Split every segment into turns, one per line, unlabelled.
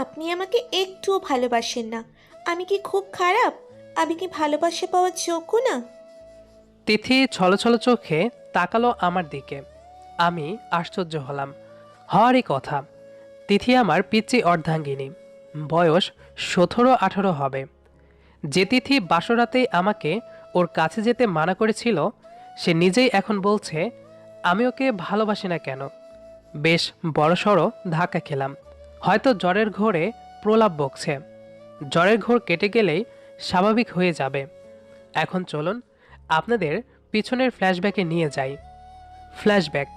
আপনি আমাকে একটুও ভালোবাসেন না। আমি কি খুব খারাপ? আমি কি ভালোবাসা পাওয়ার যোগ্য না?
তিথি ছলছল চোখে তাকালো আমার দিকে। আমি আশ্চর্য হলাম। হওয়ারই কথা। তিথি আমার পিচ্চি অর্ধাঙ্গিনী। বয়স সতেরো আঠারো হবে। যে তিথি বাসরাতেই আমাকে ওর কাছে যেতে মানা করেছিল, সে নিজেই এখন বলছে, আমি ওকে ভালোবাসি না কেন? বেশ বড়সড় ধাক্কা খেলাম। হয়তো জ্বরের ঘোরে প্রলাপ বকছে। জ্বরের ঘোর কেটে গেলেই স্বাভাবিক হয়ে যাবে। এখন চলুন আপনাদের পিছনের ফ্ল্যাশব্যাকে নিয়ে যাই। ফ্ল্যাশব্যাক।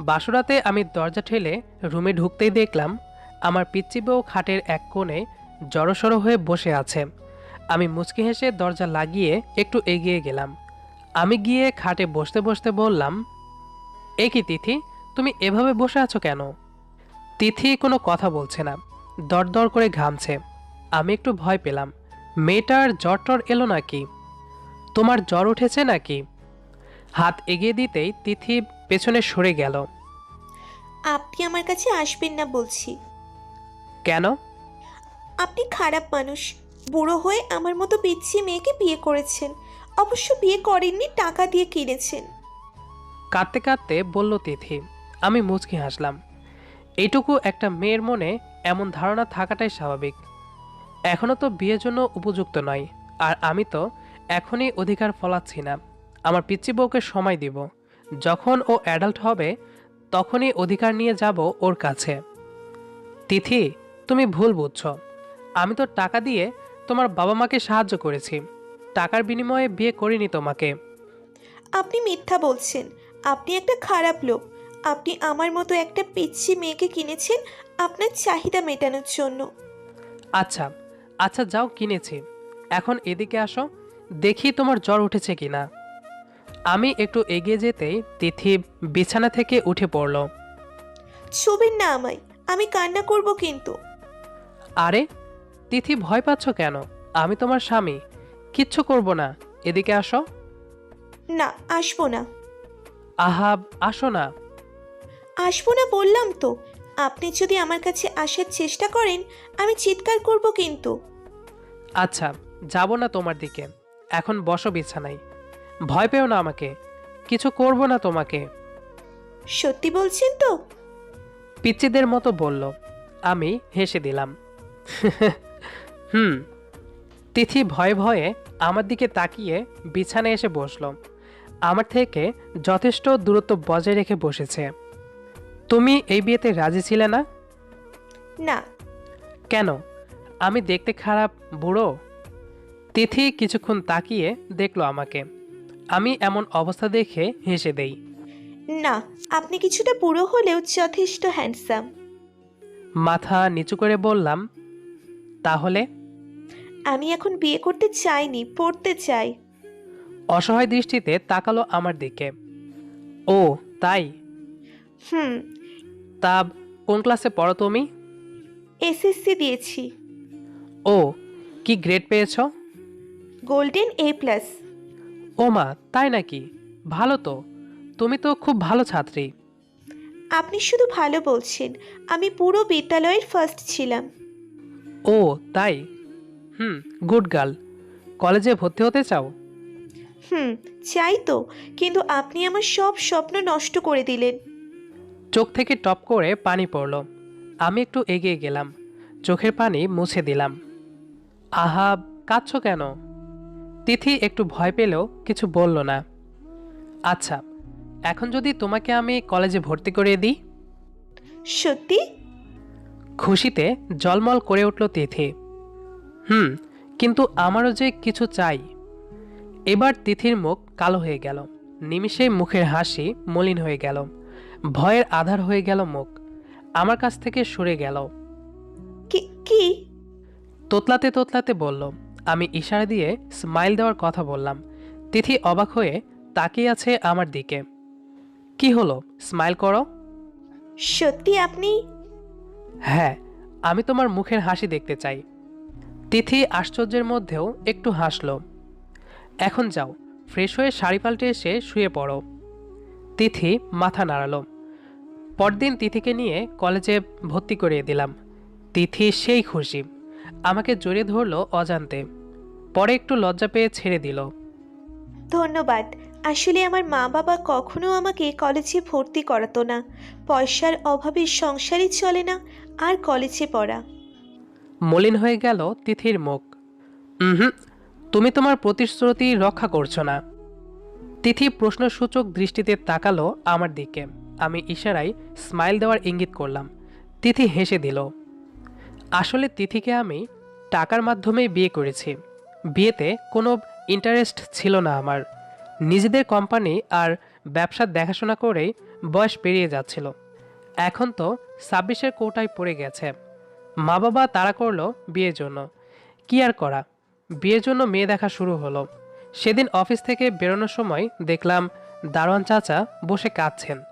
বাসুরাতে আমি দরজা ঠেলে রুমে ঢুকতেই দেখলাম আমার পিচ্চি বউ খাটের এক কোণে জড়সড় হয়ে বসে আছে। আমি মুচকি হেসে দরজা লাগিয়ে একটু এগিয়ে গেলাম। আমি গিয়ে খাটে বসতে বসতে বললাম, এ কি তিথি, তুমি এভাবে বসে আছো কেন? তিথি কোনো কথা বলছে না। দরদর করে ঘামছে। আমি একটু ভয় পেলাম। মেয়েটার জ্বর টর এলো নাকি? তোমার জ্বর উঠেছে নাকি? হাত এগিয়ে দিতেই তিথি পেছনে সরে গেল।
আপনি আমার কাছে আসবেন না বলছি।
কেন?
আপনি খারাপ মানুষ। বুড়ো হয়ে আমার মতো পিচ্ছি মেয়েকে বিয়ে করেছেন। অবশ্য বিয়ে করেননি টাকা দিয়ে কিনেছেন।
কাঁদতে কাঁদতে বলল তিথি। আমি মুচকি হাসলাম। এইটুকু একটা মেয়ের মনে এমন ধারণা থাকাটাই স্বাভাবিক। এখনও তো বিয়ের জন্য উপযুক্ত নয়, আর আমি তো এখনই অধিকার ফলাচ্ছি না। আমার পিচ্চি বউকে সময় দিব। যখন ও অ্যাডাল্ট হবে, তখনই অধিকার নিয়ে যাব ওর কাছে। তিথি, তুমি ভুল বুঝছ। আমি তো টাকা দিয়ে তোমার বাবা মাকে সাহায্য করেছি। টাকার বিনিময়ে বিয়ে করিনি তোমাকে।
আপনি মিথ্যা বলছেন। আপনি একটা খারাপ লোক। আপনি আমার মতো একটা পিচ্ছি মেয়েকে কিনেছেন আপনার চাহিদা মেটানোর জন্য।
আচ্ছা আচ্ছা যাও কিনেছি। এখন এদিকে আসো দেখি তোমার জ্বর উঠেছে কিনা আমি একটু এগিয়ে যেতেই তিথি বিছানা থেকে উঠে পড়ল।
ছুবেন না আমায় আমি কান্না করব কিন্তু।
আরে তিথি ভয় পাচ্ছ কেন? আমি তোমার স্বামী কিচ্ছু করব না। এদিকে আসো।
না আসব না।
আহাব আসো না।
আসব না বললাম তো। আপনি যদি আমার কাছে আসার চেষ্টা করেন আমি চিৎকার করব কিন্তু।
আচ্ছা যাব না তোমার দিকে। এখন বসো বিছানায়। ভয় পেও না আমাকে। কিছু করব না তোমাকে।
সত্যি বলছেন তো?
পিচ্চিদের মতো বলল। আমি হেসে দিলাম। হুম। তিথি ভয়ে ভয়ে আমার দিকে তাকিয়ে বিছানায় এসে বসল। আমার থেকে যথেষ্ট দূরত্ব বজায় রেখে বসেছে। তুমি এই বিয়েতে রাজি ছিলে না?
না।
কেন? আমি দেখতে খারাপ বুড়ো? তিথি কিছুক্ষণ তাকিয়ে দেখল আমাকে। আমি এমন অবস্থা দেখে হেসে দেই।
না আপনি কিছুটা বুড়ো হলেও যথেষ্ট হ্যান্ডসাম
মাথা নিচু করে বললাম তাহলে?
আমি এখন বিয়ে করতে চাইনি পড়তে চাই।
অসহায় দৃষ্টিতে তাকালো আমার দিকে। ও তাই?
হুম
তা কোন ক্লাসে পড়ো তুমি?
এসএসসি দিয়েছি।
ও কি গ্রেড পেয়েছ?
গোল্ডেন এ প্লাস
ও মা তাই নাকি? ভালো তো। তুমি তো খুব ভালো ছাত্রী।
আপনি শুধু ভালো বলছেন আমি পুরো বিদ্যালয়ের ফার্স্ট ছিলাম।
ও তাই? হুম গুড গার্ল কলেজে ভর্তি হতে চাও?
হুম চাই তো কিন্তু আপনি আমার সব স্বপ্ন নষ্ট করে দিলেন।
চোখ থেকে টপ করে পানি পড়ল। আমি একটু এগিয়ে গেলাম। চোখের পানি মুছে দিলাম। আহা কাঁদছ কেন? তিথি একটু ভয় পেলেও কিছু বলল না। আচ্ছা এখন যদি তোমাকে আমি কলেজে ভর্তি করিয়ে দিই?
সত্যি?
খুশিতে জলমল করে উঠল তিথি। হুম কিন্তু আমারও যে কিছু চাই। এবার তিথির মুখ কালো হয়ে গেল। নিমিষে মুখের হাসি মলিন হয়ে গেল। ভয়ের আধার হয়ে গেল মুখ। আমার কাছ থেকে সরে গেল।
কি কি?
তোতলাতে তোতলাতে বলল আমি ইশারা দিয়ে স্মাইল দেওয়ার কথা বললাম। তিথি অবাক হয়ে তাকিয়ে আছে আমার দিকে। কি হলো? স্মাইল করো।
সত্যি আপনি?
হ্যাঁ আমি তোমার মুখের হাসি দেখতে চাই। তিথি আশ্চর্যের মধ্যেও একটু হাসলো। এখন যাও ফ্রেশ হয়ে শাড়ি পাল্টে এসে শুয়ে পড়ো। তিথি মাথা নাড়ালো। পরদিন তিথিকে নিয়ে কলেজে ভর্তি করিয়ে দিলাম। তিথি সেই খুশি। আমাকে জড়িয়ে ধরলো অজান্তে। পরে একটু লজ্জা পেয়ে ছেড়ে দিল।
ধন্যবাদ। আসলে আমার মা বাবা কখনো আমাকে কলেজে ভর্তি করাতো না। পয়সার অভাবে সংসারই চলে না আর কলেজে পড়া।
মলিন হয়ে গেল তিথির মুখ। হুম তুমি তোমার প্রতিশ্রুতি রক্ষা করছ না। তিথি প্রশ্নসূচক দৃষ্টিতে তাকালো আমার দিকে। আমি ইশারায় স্মাইল দেওয়ার ইঙ্গিত করলাম। তিথি হেসে দিল, আসলে তিথিকে আমি টাকার মাধ্যমেই বিয়ে করেছি। বিয়েতে কোনো ইন্টারেস্ট ছিল না আমার। নিজেদের কোম্পানি আর ব্যবসার দেখাশোনা করেই বয়স পেরিয়ে যাচ্ছিল। এখন তো ছাব্বিশের কোটায় পড়ে গেছে। মা বাবা তাড়া করল বিয়ের জন্য। কি আর করা? বিয়ের জন্য মেয়ে দেখা শুরু হলো। সেদিন অফিস থেকে বেরোনোর সময় দেখলাম দারোয়ান চাচা বসে কাঁদছেন।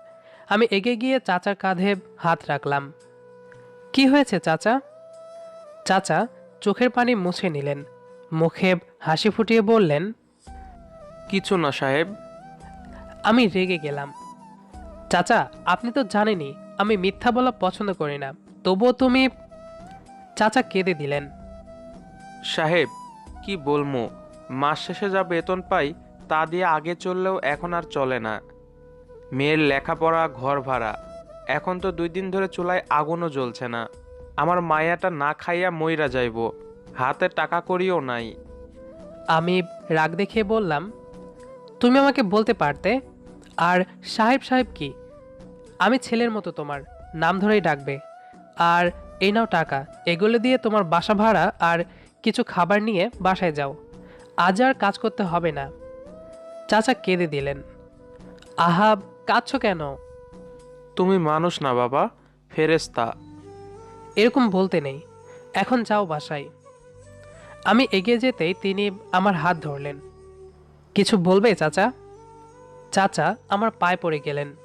আমি এগিয়ে গিয়ে চাচার কাঁধে হাত রাখলাম। কি হয়েছে চাচা? চাচা চোখের পানি মুছে নিলেন। মুখে হাসি ফুটিয়ে বললেন
কিছু না সাহেব।
আমি রেগে গেলাম। চাচা আপনি তো জানেনই আমি মিথ্যা বলা পছন্দ করি না। তবুও তুমি চাচা কেঁদে দিলেন।
সাহেব কি বলমু? মাস শেষে যা বেতন পাই, তা দিয়ে আগে চললেও এখন আর চলে না। মেয়ের লেখাপড়া, ঘর ভাড়া। এখন তো দুই দিন ধরে চুলায় আগুনও জ্বলছে না। আমার মায়াটা না খাইয়া মইরা যাইব। হাতে টাকা করিও নাই।
আমি রাগ দেখিয়ে বললাম, তুমি আমাকে বলতে পারতে? আর সাহেব সাহেব কি? আমি ছেলের মতো তোমার, নাম ধরেই ডাকবে। আর এই নাও টাকা, এগুলো দিয়ে তোমার বাসা ভাড়া আর কিছু খাবার নিয়ে বাসায় যাও। আজ আর কাজ করতে হবে না। চাচা কেঁদে দিলেন। আহা কাঁদছ কেন?
তুমি মানুষ না বাবা ফেরেস্তা
এরকম বলতে নেই। এখন যাও বাসায়। আমি এগিয়ে যেতেই তিনি আমার হাত ধরলেন। কিছু বলবে চাচা? চাচা আমার পায়ে পড়ে গেলেন।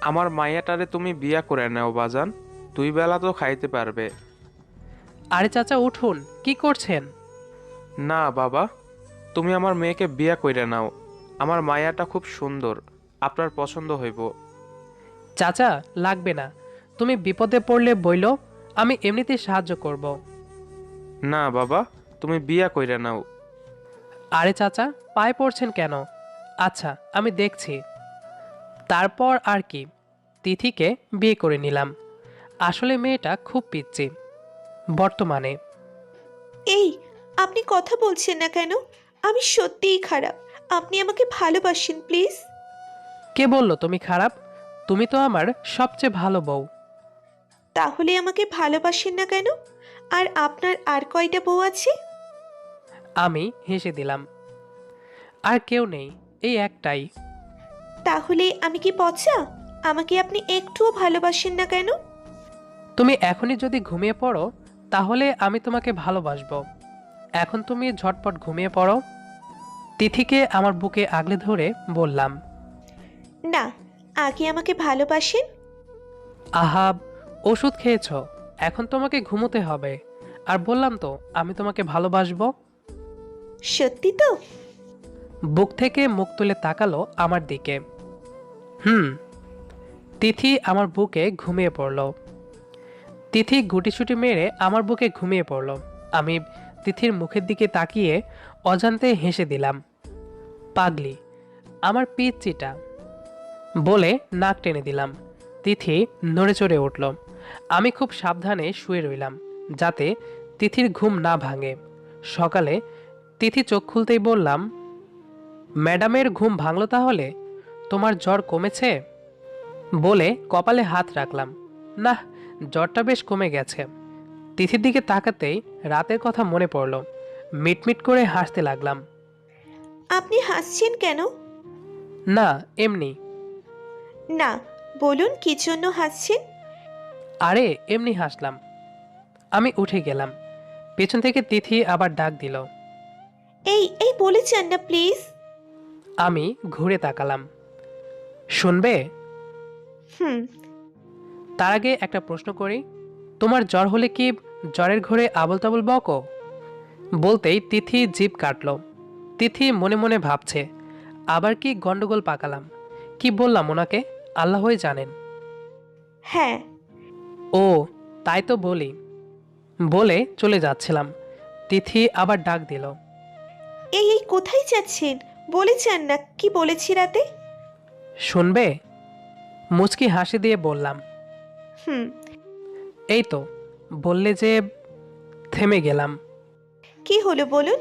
আমার মায়াটারে তুমি বিয়া করে নাও বাজান দুই বেলা তো খাইতে পারবে।
আরে চাচা উঠুন কি করছেন?
না বাবা। তুমি আমার মেয়েকে বিয়া কইরা নাও। আমার মায়াটা খুব সুন্দর। আপনার পছন্দ হইব।
চাচা লাগবে না। তুমি বিপদে পড়লে বইল আমি এমনিতেই সাহায্য করব।
না বাবা তুমি বিয়া কইরা নাও।
আরে চাচা পায়ে পড়ছেন কেন? আচ্ছা আমি দেখছি। তারপর আর কি তিথিকে বিয়ে করে নিলাম। আসলে মেয়েটা খুব পিচ্ছি বর্তমানে।
এই আপনি কথা বলছেন না কেন? আমি সত্যিই খারাপ। আপনি আমাকে ভালোবাসেন প্লিজ।
কে বলল তুমি খারাপ? তুমি তো আমার সবচেয়ে ভালো বউ।
তাহলে আমাকে ভালোবাসেন না কেন? আর আপনার আর কয়টা বউ আছে?
আমি হেসে দিলাম। আর কেউ নেই এই একটাই।
তাহলে আমি কি পচা? আমাকে আপনি একটুও ভালোবাসেন না কেন?
তুমি এখনই যদি ঘুমিয়ে পড়ো তাহলে আমি তোমাকে ভালোবাসবো। এখন তুমি ঝটপট ঘুমিয়ে পড়ো। তিথিকে আমার বুকে আগলে ধরে বললাম
না আগে আমাকে ভালোবাসেন।
আহাব ওষুধ খেয়েছ এখন তোমাকে ঘুমোতে হবে। আর বললাম তো আমি তোমাকে ভালোবাসবো।
সত্যি তো?
বুক থেকে মুখ তুলে তাকালো আমার দিকে। হুম তিথি আমার বুকে ঘুমিয়ে পড়ল। তিথি গুটিসুটি মেরে আমার বুকে ঘুমিয়ে পড়ল। আমি তিথির মুখের দিকে তাকিয়ে অজান্তে হেসে দিলাম, পাগলি, আমার পিচ্চিটা। বলে নাক টেনে দিলাম। তিথি নড়ে চড়ে উঠল। আমি খুব সাবধানে শুয়ে রইলাম, যাতে তিথির ঘুম না ভাঙে। সকালে তিথি চোখ খুলতেই বললাম, ম্যাডামের ঘুম ভাঙলো তাহলে? তোমার জ্বর কমেছে? বলে কপালে হাত রাখলাম না জ্বরটা বেশ কমে গেছে। তিথির দিকে তাকাতেই রাতের কথা মনে পড়ল। মিটমিট করে হাসতে লাগলাম।
আপনি হাসছেন কেন?
না এমনি।
না বলুন কি জন্য হাসছেন?
আরে এমনি হাসলাম। আমি উঠে গেলাম। পেছন থেকে তিথি আবার ডাক দিল।
এই এই বলেছেন না প্লিজ।
আমি ঘুরে তাকালাম। শুনবে?
হুম।
তার আগে একটা প্রশ্ন করি। তোমার জ্বর হলে কি জ্বরের ঘরে আবল তাবল বকো? বলতেই তিথি জিভ কাটল। তিথি মনে মনে ভাবছে আবার কি গন্ডগোল পাকালাম? কি বললাম ওনাকে? আল্লাহই জানেন।
হ্যাঁ।
ও তাই তো বলি। বলে চলে যাচ্ছিলাম। তিথি আবার ডাক দিল।
এই এই কোথায় যাচ্ছেন? বলে যান না কি বলেছি রাতে?
শুনবে? মুচকি হাসি দিয়ে বললাম।
হুম।
এই তো বললে যে থেমে গেলাম।
কি হলো বলুন?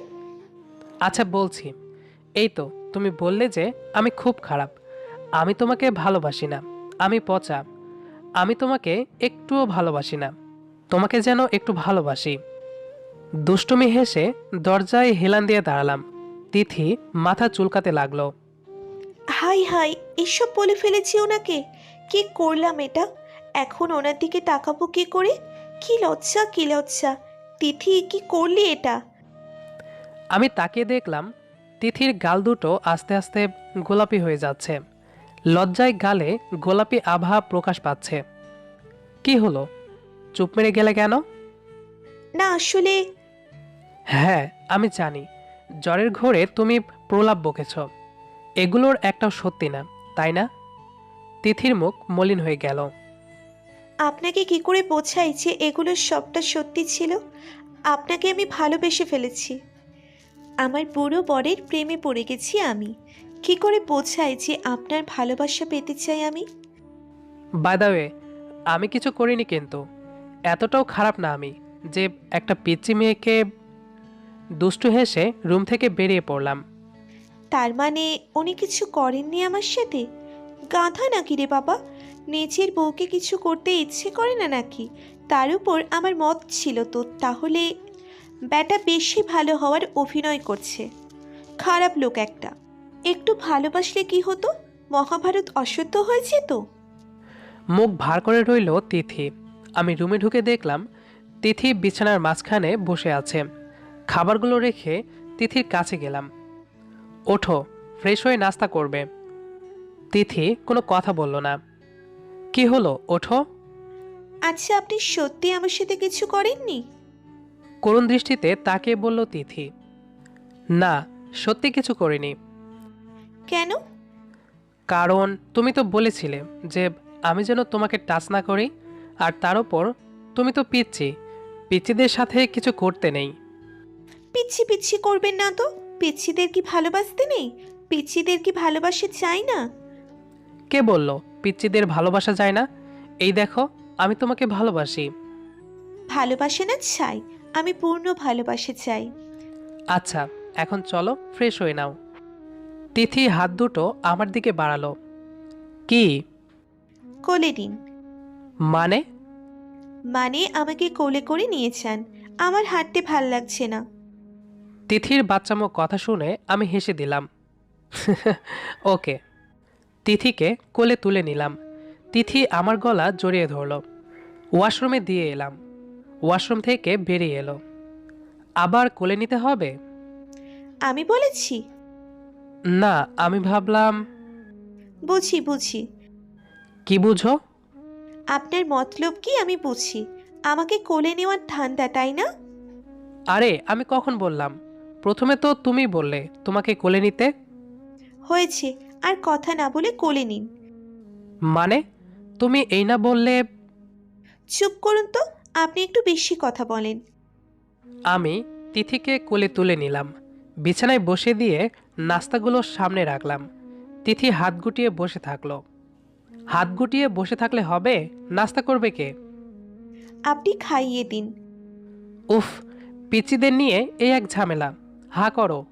আচ্ছা বলছি। এই তো তুমি বললে যে আমি খুব খারাপ। আমি তোমাকে ভালোবাসি না। আমি পচা। আমি তোমাকে একটুও ভালোবাসি না। তোমাকে যেন একটু ভালোবাসি। দুষ্টুমি হেসে দরজায় হেলান দিয়ে দাঁড়ালাম। তিথি মাথা চুলকাতে লাগল।
হাই হাই এসব বলে ফেলেছি ওনাকে। কি করলাম এটা? এখন ওনার দিকে তাকাবো কি করে? কি লজ্জা কি লজ্জা? তিথি কি করলি এটা?
আমি তাকে দেখলাম তিথির গাল দুটো আস্তে আস্তে গোলাপি হয়ে যাচ্ছে। লজ্জায় গালে গোলাপি আভা প্রকাশ পাচ্ছে। কি হলো? চুপ মেরে গেলে কেন?
না আসলে
হ্যাঁ আমি জানি। জ্বরের ঘোরে তুমি প্রলাপ বকেছ। এগুলোর একটাও সত্যি না তাই না? তিথির মুখ মলিন হয়ে গেল।
আপনাকে কি করে বোঝাই যে এগুলো সবটা সত্যি ছিল? আপনাকে আমি ভালোবেসে ফেলেছি। আমার বুড়ো বরের প্রেমে পড়ে গেছি আমি। কি করে বোঝাই যে আপনার ভালোবাসা পেতে চাই আমি?
বাই দ্য ওয়ে আমি কিছু করিনি কিন্তু। এতটাও খারাপ না আমি যে একটা পিচ্চি মেয়েকে দুষ্টু হেসে রুম থেকে বেরিয়ে পড়লাম।
তার মানে উনি কিছু করেননি আমার সাথে? গাধা নাকি রে বাবা? নিজের বউকে কিছু করতে ইচ্ছে করে না নাকি? তার উপর আমার মত ছিল তো, তাহলে ব্যাটা বেশি ভালো হওয়ার অভিনয় করছে। খারাপ লোক একটা। একটু ভালোবাসলে কি হতো? মহাভারত অসত্য হয়েছে তো?
মুখ ভার করে রইল তিথি। আমি রুমে ঢুকে দেখলাম, তিথি বিছানার মাঝখানে বসে আছে। খাবারগুলো রেখে তিথির কাছে গেলাম। ওঠো, ফ্রেশ হয়ে নাস্তা করবে। তিথি কোনো কথা বলল না। কি হলো? ওঠো।
আচ্ছা আপনি সত্যি আমার সাথে কিছু করেননি?
করুণ দৃষ্টিতে তাকে বলল তিথি। না সত্যি কিছু করিনি।
কেন?
কারণ তুমি তো বলেছিলে যে আমি যেন তোমাকে টাচ না করি আর তার উপর তুমি তো পিচ্ছি। পিচ্ছিদের সাথে কিছু করতে নেই।
পিচ্ছি পিচ্ছি করবেন না তো? পিচ্ছিদের কি ভালোবাসতে নেই? পিচ্ছিদের কি ভালোবাসে চাই না?
কে বলল পিচ্চিদের ভালোবাসা যায় না? এই দেখো আমি তোমাকে ভালোবাসি।
ভালোবাসে না চাই আমি পূর্ণ ভালোবাসে চাই।
আচ্ছা এখন চলো ফ্রেশ হয়ে নাও। তিথি হাত দুটো আমার দিকে বাড়ালো। কি?
কোলে দিন
মানে?
মানে আমাকে কোলে করে নিয়ে যান আমার হাঁটতে ভালো লাগছে না।
তিথির বাচ্চামো কথা শুনে আমি হেসে দিলাম। ওকে। তিথিকে কোলে তুলে নিলাম। তিথি আমার গলা জড়িয়ে ধরল। ওয়াশরুমে দিয়ে এলাম। ওয়াশরুম থেকে বেরিয়ে এলো। আবার কোলে নিতে হবে?
আমি বলেছি।
না আমি ভাবলাম
বুঝি বুঝি।
কি বুঝো?
আপনার মতলব কি আমি বুঝি? আমাকে কোলে নেওয়ার ধান্দা তাই না?
আরে আমি কখন বললাম? প্রথমে তো তুমি বললে তোমাকে কোলে নিতে।
হয়েছে। আর কথা না বলে কোলে নিন।
মানে? তুমি এই না বললে
চুপ করুন তো আপনি একটু বেশি কথা বলেন।
আমি তিথিকে কোলে তুলে নিলাম। বিছানায় বসে দিয়ে নাস্তাগুলো সামনে রাখলাম। তিথি হাত গুটিয়ে বসে থাকল। হাত গুটিয়ে বসে থাকলে হবে? নাস্তা করবে কে?
আপনি খাইয়ে দিন।
উফ পিচিদের নিয়ে এই এক ঝামেলা। হা করো।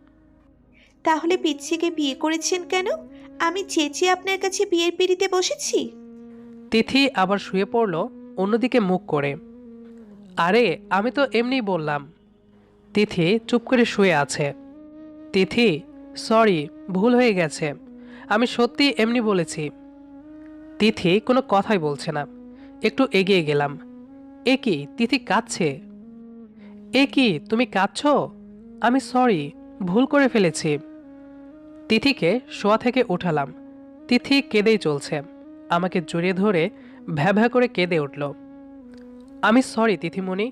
তাহলে পিচ্ছিকে বিয়ে করেছেন কেন? আমি চেঁচে আপনার কাছে বিয়ের পিড়িতে বসেছি।
তিথি আবার শুয়ে পড়ল, অন্যদিকে মুখ করে। আরে, আমি তো এমনিই বললাম। তিথি চুপ করে শুয়ে আছে। তিথি, সরি, ভুল হয়ে গেছে। আমি সত্যি এমনি বলেছি। তিথি কোনো কথাই বলছে না। একটু এগিয়ে গেলাম। এ কি, তিথি কাঁদছে? এ কি, তুমি কাঁদছো? আমি সরি, ভুল করে ফেলেছি। তিথিকে শোয়া থেকে উঠালাম। তিথি কেঁদেই চলছে। আমাকে জড়িয়ে ধরে ভ্যা ভ্যা করে কেঁদে উঠল। আমি সরি তিথিমণি।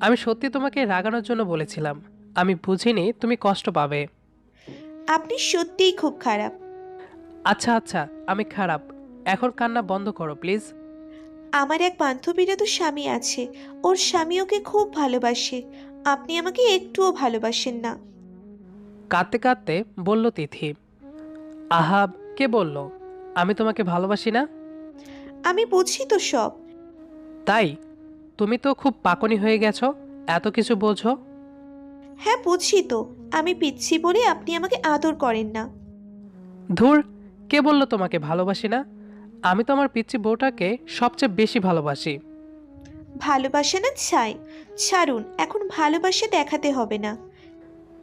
আমি সত্যি তোমাকে রাগানোর জন্য বলেছিলাম। আমি বুঝিনি তুমি কষ্ট পাবে।
আপনি সত্যিই খুব খারাপ।
আচ্ছা আচ্ছা আমি খারাপ। এখন কান্না বন্ধ করো প্লিজ
আমার এক বান্ধবীরও তো স্বামী আছে। ওর স্বামী ওকে খুব ভালোবাসে। আপনি আমাকে একটুও ভালোবাসেন না।
কাঁদতে কাঁদতে বলল তিথি আহাব কে বলল? আমি তোমাকে ভালোবাসি না?
আমি বুঝি তো সব।
তাই? তুমি তো খুব পাকনি হয়ে গেছো এত কিছু বোঝো?
হ্যাঁ বুঝি তো। আমি পিচ্ছি বলে আপনি আমাকে আদর করেন না।
ধুর কে বলল তোমাকে ভালোবাসি না? আমি তো আমার পিচ্ছি বউটাকে সবচেয়ে বেশি ভালোবাসি।
ভালোবাসে না চাই ছাড়ুন এখন ভালোবাসে দেখাতে হবে না।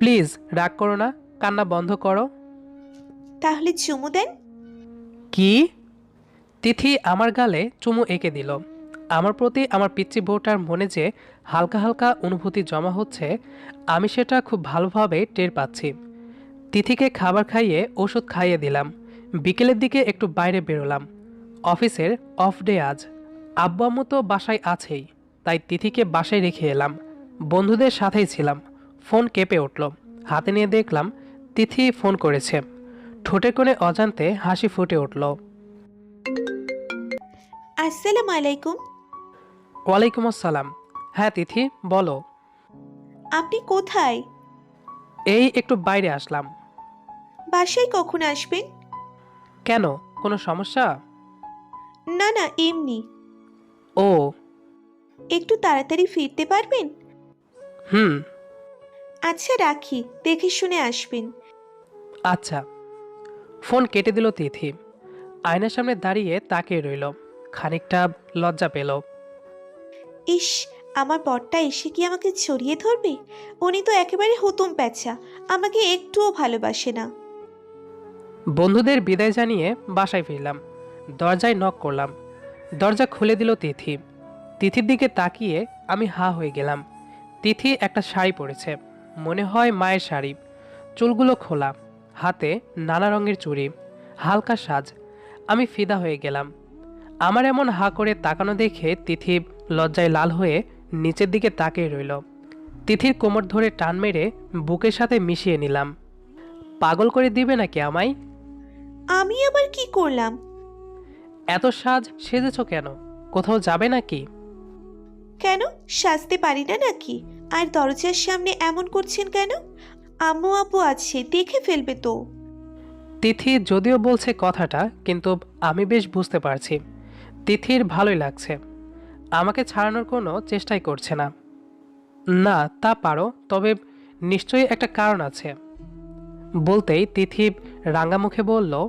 প্লিজ রাগ করো না কান্না বন্ধ করো।
তাহলে চুমু দেন।
কি? তিথি আমার গালে চুমু এঁকে দিল। আমার প্রতি আমার পিচ্চি বউটার মনে যে হালকা হালকা অনুভূতি জমা হচ্ছে আমি সেটা খুব ভালোভাবে টের পাচ্ছি। তিথিকে খাবার খাইয়ে ওষুধ খাইয়ে দিলাম। বিকেলের দিকে একটু বাইরে বেরোলাম। অফিসের অফ ডে আজ। আব্বু আম্মু তো বাসায় আছেই তাই তিথিকে বাসায় রেখে এলাম। বন্ধুদের সাথেই ছিলাম। ফোন কেঁপে উঠল। হাতে নিয়ে দেখলাম তিথি ফোন করেছে। ঠোঁটে কোণে অজান্তে হাসি ফুটে উঠল।
আসসালামু আলাইকুম।
ওয়ালাইকুম আসসালাম। হ্যাঁ তিথি বলো।
আপনি কোথায়?
এই একটু বাইরে আসলাম।
বাসায় কখন আসবেন?
কেন? কোনো সমস্যা?
না না এমনি।
ও।
একটু তাড়াতাড়ি ফিরতে পারবেন?
হুম।
আচ্ছা রাখি দেখে শুনে আসবেন।
আচ্ছা। ফোন কেটে দিল তিথি। আয়নার সামনে দাঁড়িয়ে তাকিয়ে রইল। খানিকটা লজ্জা পেল।
ইস আমার বরটা এসে কি আমাকে ছড়িয়ে ধরবে? উনি তো একেবারে হুতুম প্যাঁচা আমাকে একটুও ভালোবাসে না।
বন্ধুদের বিদায় জানিয়ে বাসায় ফিরলাম। দরজায় নক করলাম। দরজা খুলে দিল তিথি। তিথির দিকে তাকিয়ে আমি হা হয়ে গেলাম। তিথি একটা শাড়ি পরেছে। মনে হয় মায়ের শাড়ি। চুলগুলো খোলা হাতে নানা রঙের চুড়ি হালকা সাজ। আমি ফিদা হয়ে গেলাম। আমার এমন হা করে তাকানো দেখে তিথি লজ্জায় লাল হয়ে নিচের দিকে তাকিয়ে রইল। তিথির কোমর ধরে টান মেরে বুকের সাথে মিশিয়ে নিলাম। পাগল করে দিবে নাকি আমায়?
আমি আবার কি করলাম?
এত সাজ সেজেছ কেন? কোথাও যাবে নাকি?
কেন? সাজতে পারি না নাকি? আর দরজার সামনে এমন করছেন কেন? আম্মু আপু আছে দেখে ফেলবে তো।
তিথি যদিও বলছে কথাটা কিন্তু আমি বেশ বুঝতে পারছি। তিথির ভালোই লাগছে। আমাকে ছাড়ানোর কোনো চেষ্টাই করছে না। না তা পারো তবে নিশ্চয়ই একটা কারণ আছে। বলতেই তিথি রাঙা মুখে বলল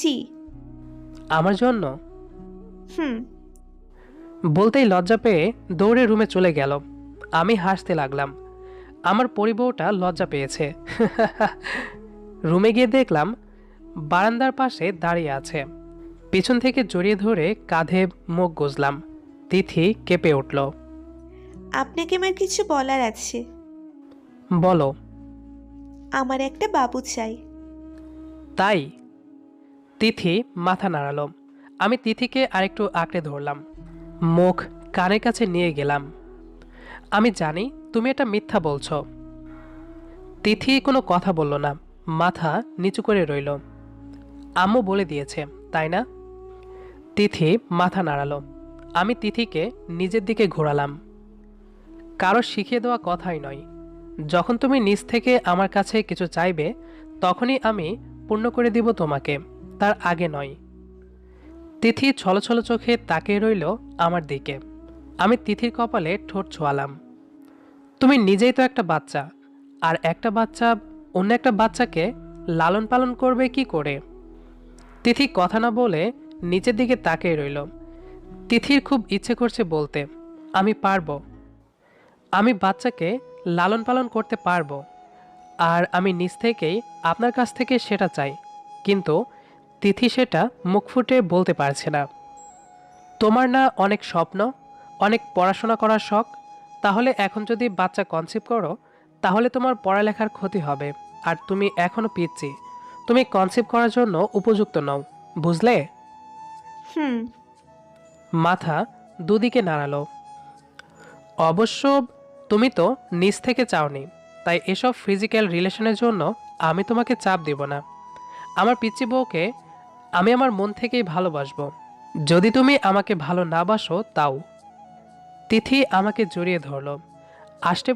জি
আমার জন্য?
হুম।
বলতেই লজ্জা পেয়ে দৌড়ে রুমে চলে গেল। আমি হাসতে লাগলাম। আমার পরিবউটা লজ্জা পেয়েছে। রুমে গিয়ে দেখলাম বারান্দার পাশে দাঁড়িয়ে আছে। পিছন থেকে জড়িয়ে ধরে কাঁধে মুখ গুজলাম। তিথি কেঁপে উঠল।
আপনাকে আমার কিছু বলার আছে।
বলো।
আমার একটা বাবু চাই।
তাই? তিথি মাথা নাড়ালো। আমি তিথিকে আরেকটু আঁকড়ে ধরলাম। মুখ কানের কাছে নিয়ে গেলাম। আমি জানি তুমি এটা মিথ্যা বলছ। তিথি কোনো কথা বলল না। মাথা নিচু করে রইল। আম্মু বলে দিয়েছে, তাই না? তিথি মাথা নাড়ালো। আমি তিথিকে নিজের দিকে ঘোরালাম। কারও শিখিয়ে দেওয়া কথাই নয়। যখন তুমি নিজ থেকে আমার কাছে কিছু চাইবে, তখনই আমি পূর্ণ করে দিব তোমাকে। তার আগে নয়। তিথি ছলছল চোখে তাকিয়ে রইল আমার দিকে। আমি তিথির কপালে ঠোঁট ছোয়ালাম। তুমি নিজেই তো একটা বাচ্চা, আর একটা বাচ্চা, অন্য একটা বাচ্চাকে লালন পালন করবে কি করে? তিথি কথা না বলে নিচের দিকে তাকিয়ে রইল। তিথির খুব ইচ্ছে করছে বলতে, আমি পারব। আমি বাচ্চাকে লালন পালন করতে পারব, আর আমি নিজ থেকেই আপনার কাছ থেকে সেটা চাই। কিন্তু তিথি সেটা মুখ ফুটে বলতে পারছে না। তোমার না অনেক স্বপ্ন? অনেক পড়াশোনা করার শখ তাহলে এখন যদি বাচ্চা কনসিভ করো তাহলে তোমার পড়ালেখার ক্ষতি হবে। আর তুমি এখনও পিচ্ছি তুমি কনসিভ করার জন্য উপযুক্ত নও বুঝলে?
হুম।
মাথা দুদিকে নাড়ালো। অবশ্য তুমি তো নিজ থেকে চাওনি তাই এসব ফিজিক্যাল রিলেশনের জন্য আমি তোমাকে চাপ দেব না। আমার পিচ্ছি বউকে আমি আমার মন থেকেই ভালোবাসবো। যদি তুমি আমাকে ভালো না বাসো তাও। তিথি আমাকে জড়িয়ে ধরল। আষ্টে